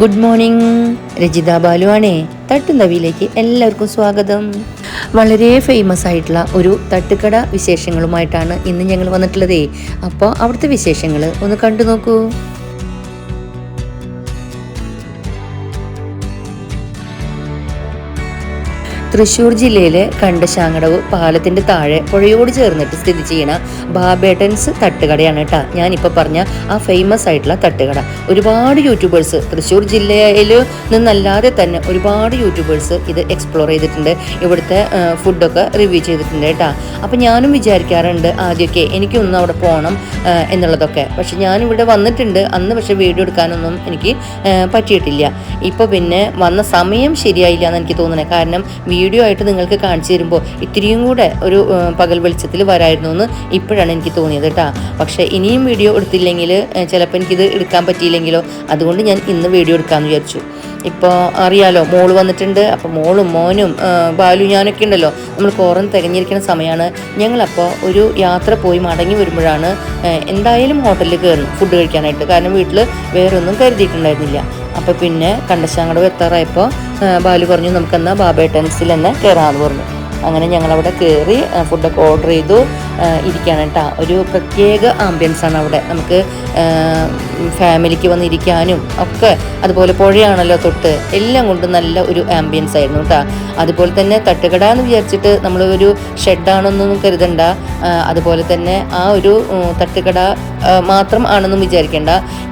Good morning Rajitha ബാലുവാണേ. ആണേ തട്ടുന്നവിയിലേക്ക് എല്ലാവർക്കും സ്വാഗതം. വളരെ ഫേമസ് ആയിട്ടുള്ള ഒരു തട്ടുകട വിശേഷങ്ങളുമായിട്ടാണ് ഇന്ന് ഞങ്ങൾ വന്നിട്ടുള്ളതേ. അപ്പോൾ അവിടുത്തെ വിശേഷങ്ങൾ ഒന്ന് കണ്ടു നോക്കൂ. തൃശ്ശൂർ ജില്ലയിലെ കണ്ടശാങ്കടവ് പാലത്തിന്റെ താഴെ പുഴയോട് ചേർന്നിട്ട് സ്ഥിതി ചെയ്യുന്ന ബാബേട്ടൻസ് തട്ടുകടയാണ് കേട്ടോ. ഞാനിപ്പോൾ പറഞ്ഞ ആ ഫേമസ് ആയിട്ടുള്ള തട്ടുകട. ഒരുപാട് യൂട്യൂബേഴ്സ് തൃശ്ശൂർ ജില്ലയിൽ നിന്നല്ലാതെ തന്നെ ഒരുപാട് യൂട്യൂബേഴ്സ് ഇത് എക്സ്പ്ലോർ ചെയ്തിട്ടുണ്ട്. ഇവിടുത്തെ ഫുഡൊക്കെ റിവ്യൂ ചെയ്തിട്ടുണ്ട് കേട്ടോ. അപ്പം ഞാനും വിചാരിക്കാറുണ്ട് ആദ്യമൊക്കെ എനിക്കൊന്നും അവിടെ പോകണം എന്നുള്ളതൊക്കെ. പക്ഷെ ഞാനിവിടെ വന്നിട്ടുണ്ട്. അന്ന് പക്ഷെ വീഡിയോ എടുക്കാനൊന്നും എനിക്ക് പറ്റിയിട്ടില്ല. ഇപ്പോൾ പിന്നെ വന്ന സമയം ശരിയായില്ല എന്ന് എനിക്ക് തോന്നുന്നത്. കാരണം വീഡിയോ ആയിട്ട് നിങ്ങൾക്ക് കാണിച്ചു തരുമ്പോൾ ഇത്രയും കൂടെ ഒരു പകൽ വെളിച്ചത്തിൽ വരായിരുന്നു എന്ന് ഇപ്പോഴാണ് എനിക്ക് തോന്നിയത് കേട്ടോ. പക്ഷേ ഇനിയും വീഡിയോ എടുത്തില്ലെങ്കിൽ ചിലപ്പോൾ എനിക്കിത് എടുക്കാൻ പറ്റിയില്ലെങ്കിലോ അതുകൊണ്ട് ഞാൻ ഇന്ന് വീഡിയോ എടുക്കാമെന്ന് വിചാരിച്ചു. ഇപ്പോൾ അറിയാലോ മോൾ വന്നിട്ടുണ്ട്. അപ്പോൾ മോളും മോനും ബാലു ഞാനൊക്കെ ഉണ്ടല്ലോ. നമ്മൾ കോറൻ തിരഞ്ഞിരിക്കുന്ന സമയമാണ്. ഞങ്ങളപ്പോൾ ഒരു യാത്ര പോയി മടങ്ങി വരുമ്പോഴാണ് എന്തായാലും ഹോട്ടലിൽ കയറുന്നു ഫുഡ് കഴിക്കാനായിട്ട്. കാരണം വീട്ടിൽ വേറൊന്നും കരുതിയിട്ടുണ്ടായിരുന്നില്ല. അപ്പോൾ പിന്നെ കണ്ടശാങ്കടവ് എത്താറായപ്പോൾ ബാലു പറഞ്ഞു നമുക്കെന്നാൽ ബാബേട്ടൻസിൽ തന്നെ കയറാമെന്ന് പറഞ്ഞു. അങ്ങനെ ഞങ്ങളവിടെ കയറി ഫുഡൊക്കെ ഓർഡർ ചെയ്തു. ഇരിക്കുകയാണ് കേട്ടോ. ഒരു പ്രത്യേക ആംബിയൻസ് ആണ് അവിടെ. നമുക്ക് ഫാമിലിക്ക് വന്നിരിക്കാനും ഒക്കെ അതുപോലെ പുഴയാണല്ലോ തൊട്ട് എല്ലാം കൊണ്ട് നല്ല ഒരു ആംബിയൻസ് ആയിരുന്നു കേട്ടോ. അതുപോലെ തന്നെ തട്ടുകട എന്ന് വിചാരിച്ചിട്ട് നമ്മൾ ഒരു ഷെഡാണെന്നൊന്നും കരുതണ്ട. അതുപോലെ തന്നെ ആ ഒരു തട്ടുകട മാത്രം ആണെന്നും വിചാരിക്കേണ്ട.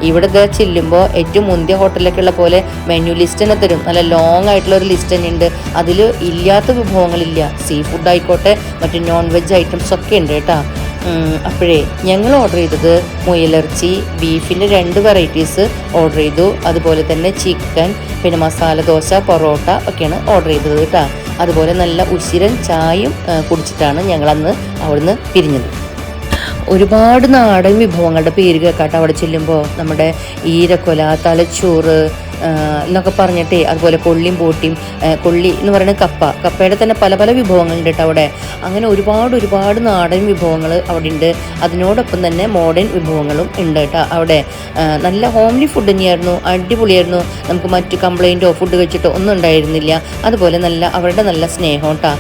ഇവിടെ ചെല്ലുമ്പോൾ ഏറ്റവും മുന്തിയ ഹോട്ടലിലൊക്കെ ഉള്ള പോലെ മെനു ലിസ്റ്റ് തന്നെ തരും. നല്ല ലോങ് ആയിട്ടുള്ള ഒരു ലിസ്റ്റ് തന്നെ ഉണ്ട്. അതിൽ ഇല്ലാത്ത വിഭവങ്ങളില്ല. സീ ഫുഡ് ആയിക്കോട്ടെ മറ്റു നോൺ വെജ് ഐറ്റംസ് ഒക്കെ ഉണ്ട്. കേട്ടോ. അപ്പോഴേ ഞങ്ങൾ ഓർഡർ ചെയ്തത് മുയലിറച്ചി ബീഫിന്റെ രണ്ട് വെറൈറ്റീസ് ഓർഡർ ചെയ്തു. അതുപോലെ തന്നെ ചിക്കൻ പിന്നെ മസാല ദോശ പൊറോട്ട ഒക്കെയാണ് ഓർഡർ ചെയ്തത് കേട്ടോ. അതുപോലെ നല്ല ഉശിരൻ ചായയും കുടിച്ചിട്ടാണ് ഞങ്ങളന്ന് അവിടുന്ന് പിരിഞ്ഞത്. ഒരുപാട് നാടൻ വിഭവങ്ങളുടെ പേര് കേൾക്കാട്ടോ അവിടെ ചെല്ലുമ്പോൾ നമ്മുടെ ഈരക്കൊല തലച്ചോറ് എന്നൊക്കെ പറഞ്ഞിട്ടേ അതുപോലെ കൊള്ളിയും പോട്ടിയും കൊള്ളി എന്ന് പറയുന്നത് കപ്പ. കപ്പയുടെ തന്നെ പല പല വിഭവങ്ങളുണ്ട് കേട്ടോ അവിടെ. അങ്ങനെ ഒരുപാട് ഒരുപാട് നാടൻ വിഭവങ്ങൾ അവിടെ ഉണ്ട്. അതിനോടൊപ്പം തന്നെ മോഡേൺ വിഭവങ്ങളും ഉണ്ട് കേട്ടോ അവിടെ. നല്ല ഹോംലി ഫുഡ് തന്നെയായിരുന്നു. അടിപൊളിയായിരുന്നു. നമുക്ക് മറ്റു കംപ്ലൈന്റോ ഫുഡ് കഴിച്ചിട്ടോ ഒന്നും ഉണ്ടായിരുന്നില്ല. അതുപോലെ നല്ല അവരുടെ നല്ല സ്നേഹം കേട്ടോ.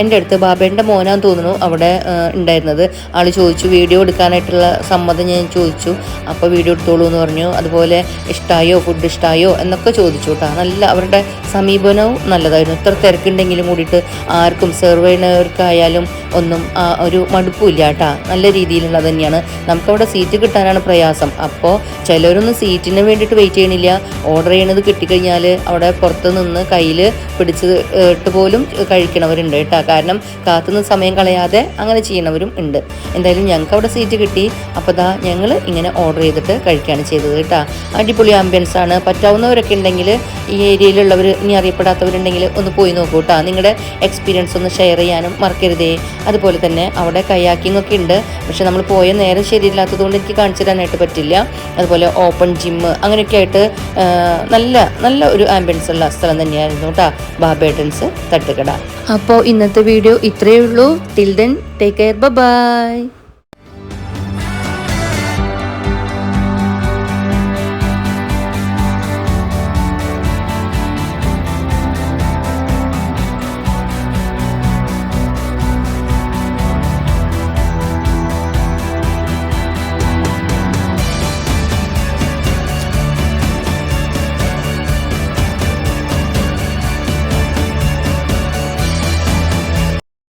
എന്റെ അടുത്ത് ബാബേന്റെ മോനാന്ന് തോന്നുന്നു അവിടെ ഉണ്ടായിരുന്നത്. ആൾ ചോദിച്ചു വീഡിയോ എടുക്കാനായിട്ടുള്ള സമ്മതം ഞാൻ ചോദിച്ചു. അപ്പോൾ വീഡിയോ എടുത്തോളൂ എന്ന് പറഞ്ഞു. അതുപോലെ ഇഷ്ടമായോ ഫുഡ് ഇഷ്ടമായോ എന്നൊക്കെ ചോദിച്ചു കേട്ടോ. നല്ല അവരുടെ സമീപനവും നല്ലതായിരുന്നു. ഇത്ര തിരക്കുണ്ടെങ്കിലും കൂടിയിട്ട് ആർക്കും സെർവ് ചെയ്യുന്നവർക്കായാലും ഒന്നും ഒരു മടുപ്പില്ല കേട്ടോ. നല്ല രീതിയിലുള്ളത് തന്നെയാണ്. നമുക്കവിടെ സീറ്റ് കിട്ടാനാണ് പ്രയാസം. അപ്പോൾ ചിലരൊന്നും സീറ്റിന് വേണ്ടിയിട്ട് വെയിറ്റ് ചെയ്യണില്ല. ഓർഡർ ചെയ്യണത് കിട്ടിക്കഴിഞ്ഞാൽ അവിടെ പുറത്ത് നിന്ന് കയ്യിൽ പിടിച്ച് ഇട്ട് പോലും കഴിക്കണവരുണ്ട് കേട്ടോ. കാരണം കാത്തുനിന്ന് സമയം കളയാതെ അങ്ങനെ ചെയ്യണവരും ഉണ്ട്. എന്തായാലും ഞങ്ങൾക്ക് അവിടെ സീറ്റ് കിട്ടി. അപ്പോൾ ദാ ഞങ്ങൾ ഇങ്ങനെ ഓർഡർ ചെയ്തിട്ട് കഴിക്കുകയാണ് ചെയ്തത് കേട്ടോ. അടിപൊളി ആംബിയൻസ് ആണ്. പറ്റാവുന്നവരൊക്കെ ഉണ്ടെങ്കിൽ ഈ ഏരിയയിലുള്ളവർ ഇനി അറിയപ്പെടാത്തവരുണ്ടെങ്കിൽ ഒന്ന് പോയി നോക്കൂ കേട്ടോ. നിങ്ങളുടെ എക്സ്പീരിയൻസ് ഒന്ന് ഷെയർ ചെയ്യാനും മറക്കരുതേ. അതുപോലെ തന്നെ അവിടെ കയാക്കിംഗ് ഒക്കെ ഉണ്ട്. പക്ഷെ നമ്മൾ പോയ നേരം ശരിയില്ലാത്തത് കൊണ്ട് എനിക്ക് കാണിച്ചു തരാനായിട്ട് പറ്റില്ല. അതുപോലെ ഓപ്പൺ ജിമ്മ് അങ്ങനെയൊക്കെ ആയിട്ട് നല്ല നല്ല ഒരു ആംബിയൻസ് ഉള്ള സ്ഥലം തന്നെയായിരുന്നു കേട്ടോ ബാബേട്ടൻസ് തട്ടുകട. അപ്പോൾ ഇന്നത്തെ വീഡിയോ ഇത്രയേ ഉള്ളൂ. Till then take care bye